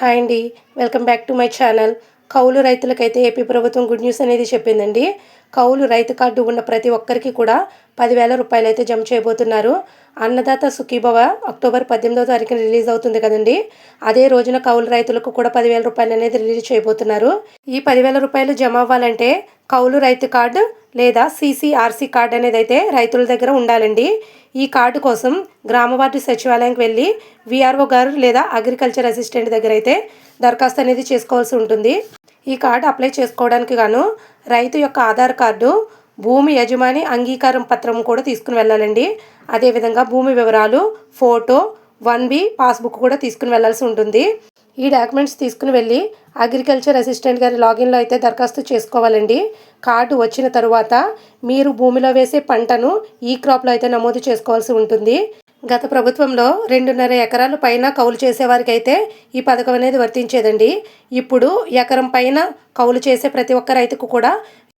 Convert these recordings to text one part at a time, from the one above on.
Hi అండి. Welcome back to my channel. కౌలు రైతులకైతే ఏపీ ప్రభుత్వం గుడ్ న్యూస్ అనేది చెప్పిందండి. కౌలు రైతు కార్డు ఉన్న ప్రతి ఒక్కరికి కూడా పదివేల రూపాయలు అయితే జమ చేయబోతున్నారు. అన్నదాత సుఖీభవ అక్టోబర్ పద్దెనిమిదవ తారీఖున రిలీజ్ అవుతుంది కదండి. అదే రోజున కౌలు రైతులకు కూడా పదివేల రూపాయలు అనేది రిలీజ్ చేయబోతున్నారు. ఈ పదివేల రూపాయలు జమ అవ్వాలంటే కౌలు రైతు కార్డు లేదా సీసీఆర్సీ కార్డు అనేది అయితే రైతుల దగ్గర ఉండాలండి. ఈ కార్డు కోసం గ్రామ వార్డు సచివాలయంకి వెళ్ళి విఆర్ఓ గారు లేదా అగ్రికల్చర్ అసిస్టెంట్ దగ్గర అయితే దరఖాస్తు అనేది చేసుకోవాల్సి ఉంటుంది. ఈ కార్డు అప్లై చేసుకోవడానికి గాను రైతు యొక్క ఆధార్ కార్డు భూమి యజమాని అంగీకారం పత్రం కూడా తీసుకుని వెళ్ళాలండి. అదేవిధంగా భూమి వివరాలు ఫోటో వన్ బి పాస్బుక్ కూడా తీసుకుని వెళ్ళాల్సి ఉంటుంది. ఈ డాక్యుమెంట్స్ తీసుకుని వెళ్ళి అగ్రికల్చర్ అసిస్టెంట్ గారి లాగిన్లో అయితే దరఖాస్తు చేసుకోవాలండి. కార్డు వచ్చిన తరువాత మీరు భూమిలో వేసే పంటను ఈ క్రాప్లో అయితే నమోదు చేసుకోవాల్సి ఉంటుంది. గత ప్రభుత్వంలో రెండున్నర ఎకరాల పైన కౌలు చేసేవారికి అయితే ఈ పథకం అనేది వర్తించేదండి. ఇప్పుడు ఎకరం పైన కౌలు చేసే ప్రతి ఒక్క రైతుకు కూడా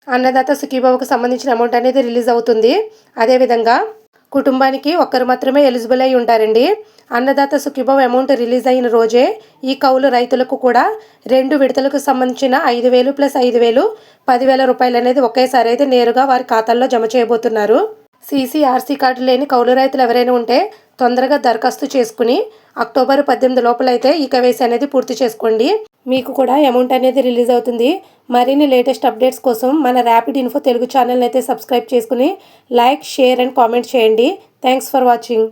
అన్నదాత సుఖీబాబుకు సంబంధించిన అమౌంట్ అనేది రిలీజ్ అవుతుంది. అదేవిధంగా కుటుంబానికి ఒక్కరు మాత్రమే ఎలిజిబుల్ అయి ఉంటారండి. అన్నదాత సుఖీభావ్ అమౌంట్ రిలీజ్ అయిన రోజే ఈ కౌలు రైతులకు కూడా రెండు విడతలకు సంబంధించిన ఐదు వేలు ప్లస్ ఐదు వేలు పదివేల రూపాయలు అనేది ఒకేసారి అయితే నేరుగా వారి ఖాతాల్లో జమ చేయబోతున్నారు. సీసీఆర్సీ కార్డు లేని కౌలు రైతులు ఎవరైనా ఉంటే తొందరగా దరఖాస్తు చేసుకుని అక్టోబర్ పద్దెనిమిది లోపలైతే ఈ కవేసి అనేది పూర్తి చేసుకోండి. మీకు కూడా అమౌంట్ అనేది రిలీజ్ అవుతుంది. మరిన్ని లేటెస్ట్ అప్డేట్స్ కోసం మన ర్యాపిడ్ ఇన్ఫో తెలుగు ఛానల్ని అయితే సబ్స్క్రైబ్ చేసుకుని లైక్ షేర్ అండ్ కామెంట్ చేయండి. Thanks for watching